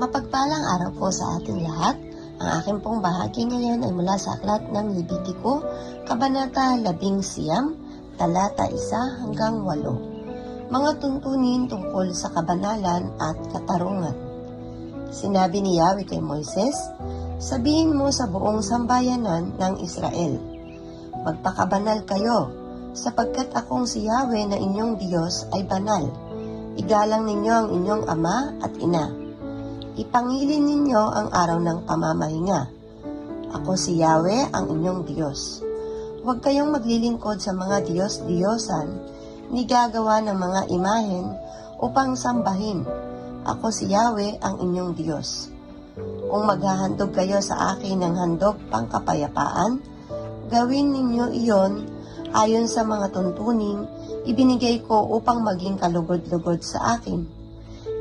Mapagpalang araw po sa ating lahat. Ang aking pong bahagi ngayon ay mula sa aklat ng Libitiko, Kabanata 11, talata 1 hanggang 8. Mga tuntunin tungkol sa kabanalan at katarungan. Sinabi ni Yahweh kay Moises, Sabihin mo sa buong sambayanan ng Israel, Magpakabanal kayo, sapagkat akong si Yahweh na inyong Diyos ay banal. Igalang ninyo ang inyong ama at ina. Ipangilin ninyo ang araw ng pamamahinga. Ako si Yahweh, ang inyong Diyos. Huwag kayong maglilingkod sa mga Diyos-Diyosan, ni gagawa ng mga imahen upang sambahin. Ako si Yahweh, ang inyong Diyos. Kung maghahandog kayo sa akin ng handog pangkapayapaan, gawin ninyo iyon ayon sa mga tuntuning ibinigay ko upang maging kalugod-lugod sa akin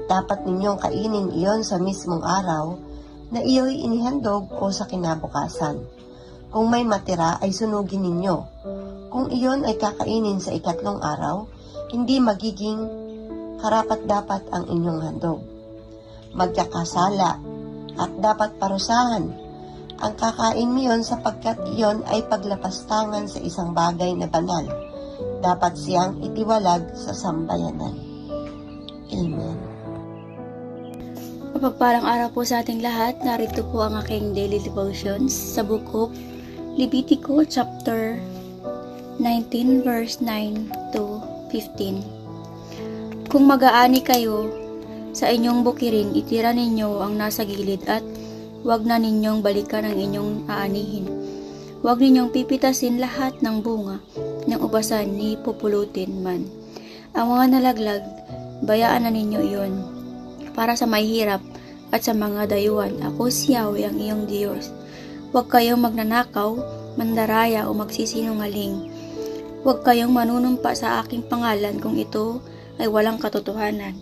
dapat ninyong kainin iyon sa mismong araw na iyo'y inihandog ko sa kinabukasan. Kung may matira ay sunugin ninyo. Kung iyon ay kakainin sa ikatlong araw, hindi magiging karapat dapat ang inyong handog. Magkakasala at dapat parusahan ang kakain niyon sapagkat iyon ay paglapastangan sa isang bagay na banal. Dapat siyang itiwalag sa sambayanan. Amen. Mapagpalang araw po sa ating lahat. Narito po ang aking daily devotions sa book of Levitico chapter 19 verse 9 to 15. Kung mag-aani kayo sa inyong bukirin, itira ninyo ang nasa gilid at huwag na ninyong balikan ang inyong aanihin. Huwag ninyong pipitasin lahat ng bunga ng ubasan ni pupulutin man. Ang mga nalaglag, bayaan na ninyo iyon para sa mahihirap at sa mga dayuhan. Ako si Yahweh ang iyong Diyos. Huwag kayong magnanakaw, mandaraya o magsisinungaling. Huwag kayong manunumpa sa aking pangalan kung ito ay walang katotohanan.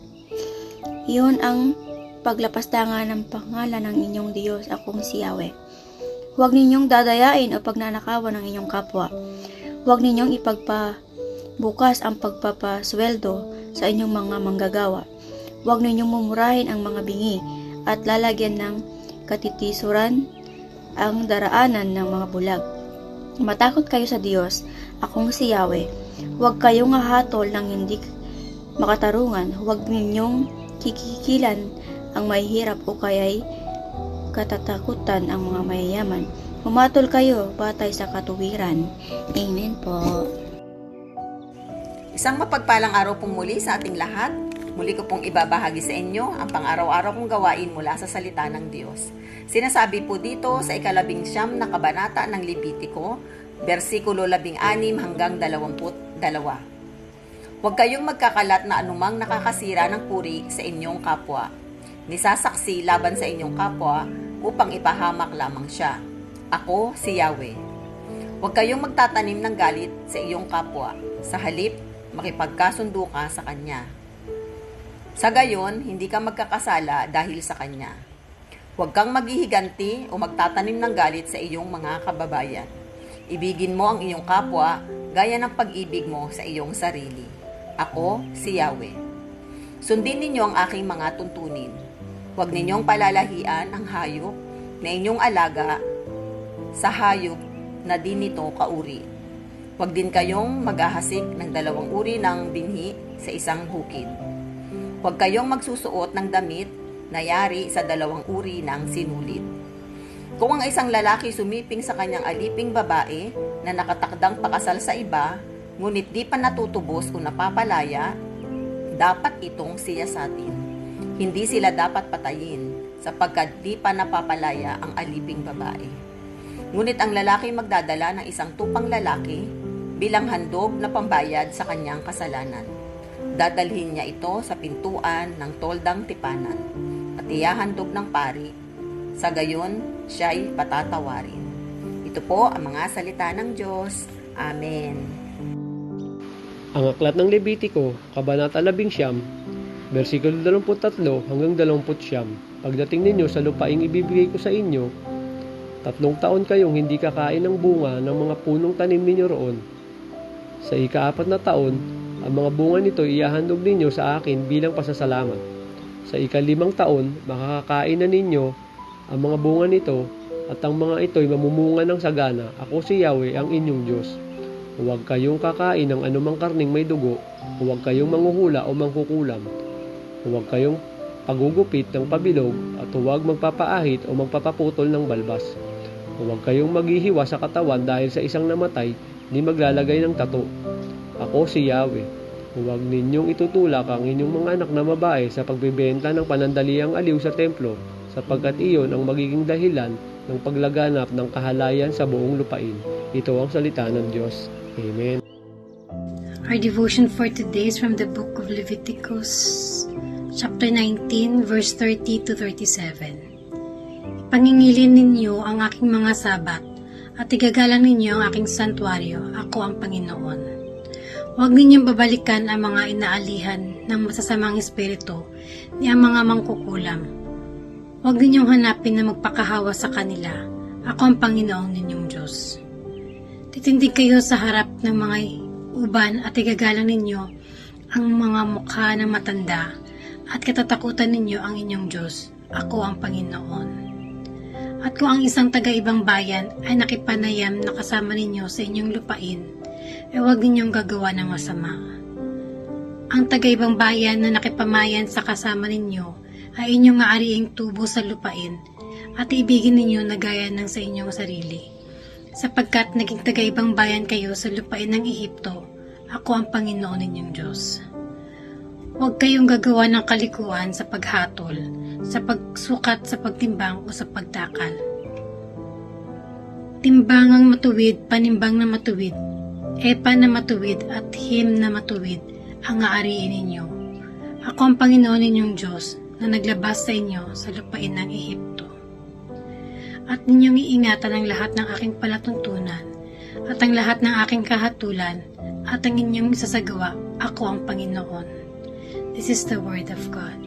Iyon ang paglapastangan ng pangalan ng inyong Diyos, akong si Yahweh. Huwag ninyong dadayain o pagnanakawan ng inyong kapwa. Huwag ninyong ipagpabukas ang pagpapasweldo sa inyong mga manggagawa. Huwag ninyong mumurahin ang mga bingi at lalagyan ng katitisuran ang daraanan ng mga bulag. Matakot kayo sa Diyos, akong si Yahweh. Huwag kayong hahatol ng hindi makatarungan. Huwag ninyong kikikilan ang mahihirap o kaya'y katatakutan ang mga mayayaman. Humatol kayo batay sa katuwiran. Amen po. Isang mapagpalang araw pong muli sa ating lahat. Muli ko pong ibabahagi sa inyo ang pang-araw-araw kong gawain mula sa salita ng Diyos. Sinasabi po dito sa ikalabing siyam na kabanata ng Libitiko, versikulo labing anim hanggang dalawamput dalawa. Huwag kayong magkakalat na anumang nakakasira ng puri sa inyong kapwa. Nisasaksi laban sa inyong kapwa upang ipahamak lamang siya. Ako si Yahweh. Huwag kayong magtatanim ng galit sa iyong kapwa. Sa halip, makipagkasundo ka sa kanya. Sa gayon, hindi ka magkakasala dahil sa kanya. Huwag kang maghihiganti o magtatanim ng galit sa iyong mga kababayan. Ibigin mo ang iyong kapwa gaya ng pag-ibig mo sa iyong sarili. Ako, si Yahweh. Sundin ninyo ang aking mga tuntunin. Huwag ninyong palalahian ang hayop na inyong alaga sa hayop na di nito kauri. Huwag din kayong maghahasik ng dalawang uri ng binhi sa isang bukid. Huwag kayong magsusuot ng damit na yari sa dalawang uri ng sinulit. Kung ang isang lalaki sumiping sa kanyang aliping babae na nakatakdang pakasal sa iba, ngunit di pa natutubos o napapalaya, dapat itong siyasatin. Hindi sila dapat patayin sapagkat di pa napapalaya ang aliping babae. Ngunit ang lalaki magdadala ng isang tupang lalaki bilang handog na pambayad sa kanyang kasalanan. Dadalhin niya ito sa pintuan ng toldang tipanan at iyahandog ng pari. Sa gayon, siya'y patatawarin. Ito po ang mga salita ng Diyos. Amen. Ang aklat ng Levitiko, Kabanata 11, versikulo 23 hanggang 29. Pagdating ninyo sa lupaing ibibigay ko sa inyo, tatlong taon kayong hindi kakain ng bunga ng mga punong tanim ninyo roon, Sa ikaapat na taon, ang mga bunga nito ihahandog ninyo sa akin bilang pasasalamat. Sa ikalimang taon, makakakain na ninyo ang mga bunga nito at ang mga ito'y mamumunga ng sagana. Ako si Yahweh ang inyong Diyos. Huwag kayong kakain ng anumang karning may dugo, huwag kayong manghuhula o mangkukulam, huwag kayong pagugupit ng pabilog at huwag magpapaahit o magpapaputol ng balbas. Huwag kayong maghihiwa sa katawan dahil sa isang namatay, di maglalagay ng tato. Ako si Yahweh. Huwag ninyong itutulak ang inyong mga anak na babae sa pagbebenta ng panandaliang aliw sa templo, sapagkat iyon ang magiging dahilan ng paglaganap ng kahalayan sa buong lupain. Ito ang salita ng Diyos. Amen. Our devotion for today is from the book of Leviticus, chapter 19, verse 30 to 37. Ipangingilin ninyo ang aking mga sabat at igagalang ninyo ang aking santuario. Ako ang Panginoon. Huwag ninyong babalikan ang mga inaalihan ng masasamang espiritu ni ang mga mangkukulam. Huwag ninyong hanapin na magpakahawa sa kanila. Ako ang Panginoon ninyong Diyos. Titindig kayo sa harap ng mga uban at igagalang ninyo ang mga mukha ng matanda at katatakutan ninyo ang inyong Diyos. Ako ang Panginoon. At kung ang isang taga-ibang bayan ay nakipanayam na kasama ninyo sa inyong lupain, ay huwag ninyong gagawa ng masama. Ang taga-ibang bayan na nakipamayan sa kasama ninyo ay inyong aariing tubo sa lupain at ibigin ninyo na gaya ng sa inyong sarili sapagkat naging taga-ibang bayan kayo sa lupain ng Ehipto, ako ang Panginoon ninyong Diyos. Huwag kayong gagawa ng kalikuan sa paghatol, sa pagsukat sa pagtimbang o sa pagtakal. Timbangang matuwid, panimbang na matuwid, epa na matuwid at him na matuwid ang aariin ninyo. Ako ang Panginoon ninyong Diyos na naglabas sa inyo sa lupain ng Ehipto at ninyong iingatan ang lahat ng aking palatuntunan at ang lahat ng aking kahatulan at ang inyong isasagawa. Ako ang Panginoon. This is the word of God.